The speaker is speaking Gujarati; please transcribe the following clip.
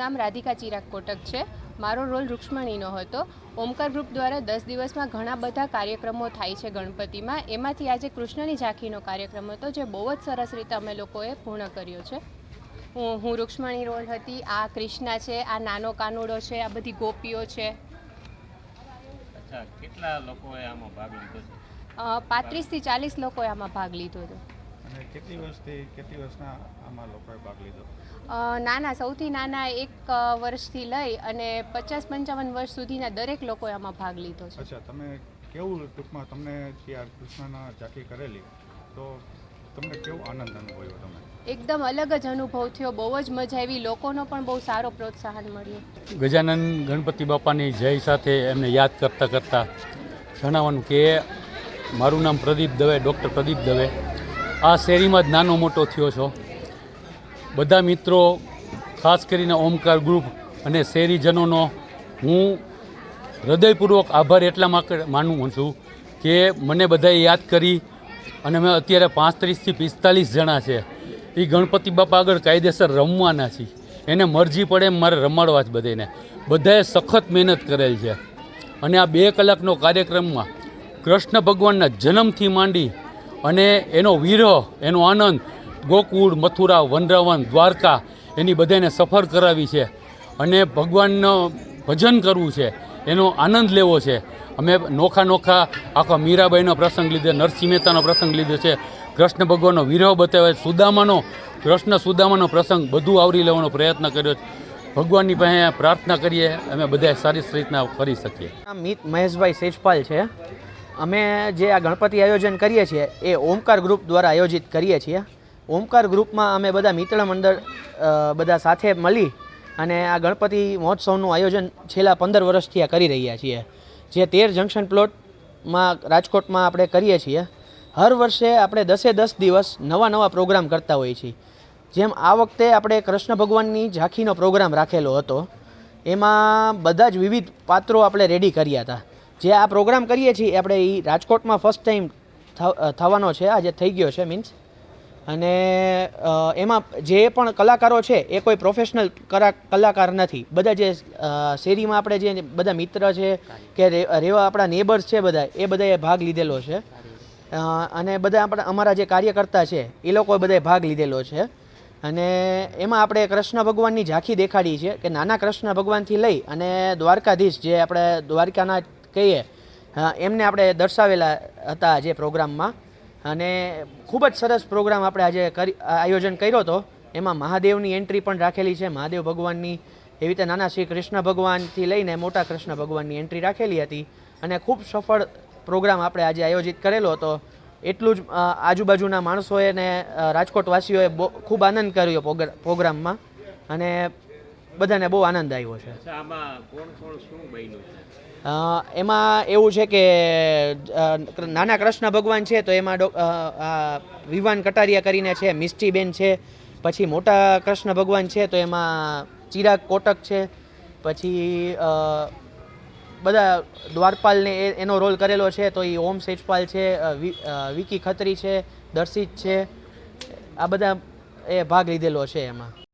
નામ રાધિકા ચિરાગ કોટક છે. મારો રોલ રૂક્ષ્મણીનો હતો. ઓમકાર ગ્રુપ દ્વારા દસ દિવસમાં ઘણા બધા કાર્યક્રમો થાય છે ગણપતિમાં. એમાંથી આજે કૃષ્ણની ઝાંખીનો કાર્યક્રમ હતો જે બહુ જ સરસ રીતે અમે લોકોએ પૂર્ણ કર્યો છે. હું હું રૂક્ષ્મણી રોલ હતી. આ કૃષ્ણા છે આ નાનો કાનુડો છે આ બધી ગોપીઓ છે. કેટલા લોકોએ આમાં ભાગ લીધો છે? પાંત્રીસથી ચાલીસ લોકોએ આમાં ભાગ લીધો હતો. અને કેટલી વર્ષથી કેટલી વર્ષના આમાં લોકોએ ભાગ લીધો? નાના સૌથી નાના એક વર્ષથી લઈ અને પચાસ પંચાવન વર્ષ સુધીના દરેક લોકોએ આમાં ભાગ લીધો છે. અચ્છા તમે કેવું ટૂંકમાં તમને જે આ કૃષ્ણના ઝાંખી કરેલી તો તમને કેવો આનંદ અનુભવ્યો તમે? એકદમ અલગ જ અનુભવ થયો બહુ જ મજા આવી લોકોનો પણ બહુ સારો પ્રોત્સાહન મળ્યો. ગજાનન ગણપતિ બાપાની જય સાથે એમને યાદ કરતાં કરતાં જણાવવાનું કે મારું નામ પ્રદીપ દવે ડૉક્ટર પ્રદીપ દવે. આ શેરીમાં જ નાનો મોટો થયો છો. બધા મિત્રો, ખાસ કરીને ઓમકાર ગ્રુપ અને શેરીજનોનો હું હૃદયપૂર્વક આભાર એટલા માટે માનું છું કે મને બધાએ યાદ કરી અને મેં અત્યારે પાંત્રીસથી પિસ્તાલીસ જણા છે. એ ગણપતિ બાપા આગળ કાયદેસર રમવાના છીએ એને મરજી પડે એમ મારે રમાડવા જ બધાને બધાએ સખત મહેનત કરેલ છે. અને આ બે કલાકનો કાર્યક્રમમાં કૃષ્ણ ભગવાનના જન્મથી માંડી અને એનો વિરહ, એનો આનંદ, ગોકુળ, મથુરા, વનરાવન, દ્વારકા, એની બધાને સફર કરાવી છે અને ભગવાનનો ભજન કરવું છે, એનો આનંદ લેવો છે. અમે નોખા નોખા આખા મીરાબાઈનો પ્રસંગ લીધો, નરસિંહ મહેતાનો પ્રસંગ લીધો છે. કૃષ્ણ ભગવાનનો વિરહ બતાવે સુદામાનો, કૃષ્ણ સુદામાનો પ્રસંગ બધું આવરી લેવાનો પ્રયત્ન કર્યો છે. ભગવાનની પાસે પ્રાર્થના કરીએ, અમે બધા સારી રીતના કરી શકીએ. મિત મહેશભાઈ સેજપાલ છે. અમે જે આ ગણપતિ આયોજન કરીએ છીએ, એ ઓમકાર ગ્રુપ દ્વારા આયોજિત કરીએ છીએ. ઓમકાર ગ્રુપમાં અમે બધા મિત્ર મંડળ બધા સાથે મળી અને આ ગણપતિ મહોત્સવનું આયોજન છેલ્લા પંદર વર્ષથી આ કરી રહ્યા છીએ. જે તેર જંકશન પ્લોટમાં, રાજકોટમાં આપણે કરીએ છીએ. હર વર્ષે આપણે દસે દસ દિવસ નવા નવા પ્રોગ્રામ કરતા હોઈએ છીએ. જેમ આ વખતે આપણે કૃષ્ણ ભગવાનની ઝાંખીનો પ્રોગ્રામ રાખેલો હતો, એમાં બધા જ વિવિધ પાત્રો આપણે રેડી કર્યા હતા. જે આ પ્રોગ્રામ કરીએ છીએ આપણે એ રાજકોટમાં ફર્સ્ટ ટાઈમ થવાનો છે. આજે થઈ ગયો છે મીન્સ અને એમાં જે પણ કલાકારો છે, એ કોઈ પ્રોફેશનલ કલાકાર નથી. બધા જે શેરીમાં આપણે જે, બધા મિત્ર છે કે રેવા આપણા નેબર્સ છે બધા, એ બધાએ ભાગ લીધેલો છે. અને બધા આપણા, અમારા જે કાર્યકર્તા છે, એ લોકોએ બધાએ ભાગ લીધેલો છે. અને એમાં આપણે કૃષ્ણ ભગવાનની ઝાંખી દેખાડી છે કે નાના કૃષ્ણ ભગવાનથી લઈ અને દ્વારકાધીશ જે આપણે દ્વારકાના કહીએ. એમને આપણે દર્શાવેલા હતા જે પ્રોગ્રામમાં. અને ખૂબ જ સરસ પ્રોગ્રામ આપણે આજે કરી, આયોજન કર્યો હતો. એમાં મહાદેવની એન્ટ્રી પણ રાખેલી છે. મહાદેવ ભગવાનની એવી રીતે નાના શ્રી કૃષ્ણ ભગવાનથી લઈને મોટા કૃષ્ણ ભગવાનની એન્ટ્રી રાખેલી હતી. અને ખૂબ સફળ પ્રોગ્રામ આપણે આજે આયોજિત કરેલો હતો. એટલું જ આજુબાજુના માણસોએ ને રાજકોટવાસીઓએ ખૂબ આનંદ કર્યો પ્રોગ્રામમાં. અને બધાને બહુ આનંદ આવ્યો છે. એમાં એવું છે કે નાના કૃષ્ણ ભગવાન છે તો એમાં વિવાન કટારિયા કરીને છે મિષ્ટીબેન છે પછી મોટા કૃષ્ણ ભગવાન છે તો એમાં ચિરાગ કોટક છે પછી બધા દ્વારપાલને એનો રોલ કરેલો છે તો એ ઓમ સેજપાલ છે વિકી ખત્રી છે દર્શિત છે આ બધા એ ભાગ લીધેલો છે એમાં.